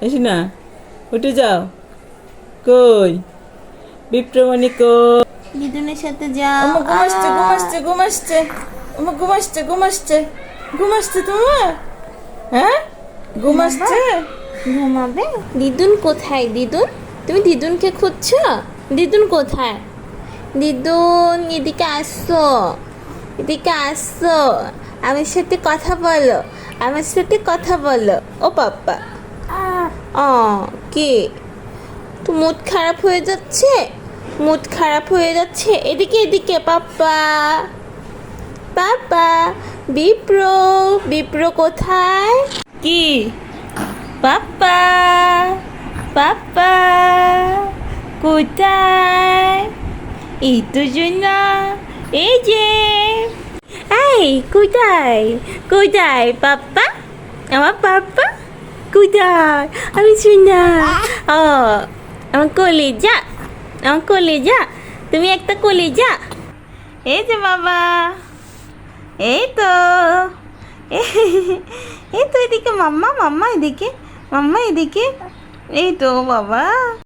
AC না উঠে যাও। কই? বিপ্রমণি কই? দিদুনের সাথে যাও। ঘুমাসছে ঘুমাসছে ঘুমাসছে আমার ঘুমাসছে ঘুমাসছে ঘুমাসছে তোমার? হ্যাঁ? ঘুমাসছে ঘুমাবে? দিদুন কোথায়? দিদুন তুমি দিদুনকে খুঁজছো? দিদুন কোথায়? দিদুন এদিকে আসো। এদিকে আসো। আমার সাথে কথা বলো। আমার সাথে কথা বলো। ও পাপ্পা। ও কি? তো মুড খারাপ হয়ে যাচ্ছে? মুড খারাপ হয়ে যাচ্ছে? এদিকে এদিকে পাপ্পা। পাপা বিপ্র বিপ্র কোথায়? কি? পাপ্পা পাপ্পা কোথায়? এই তো জন্য এই যে। এই কোথায়? কোথায় পাপ্পা? আমার পাপ্পা? কোথায় আমি শুনা ও আমার কলেজা আমার কলেজা তুমি একটা কলেজা এই যে বাবা এই তো এই তো এদিকে মাম্মা মাম্মা এদিকে মাম্মা এদিকে এই তো বাবা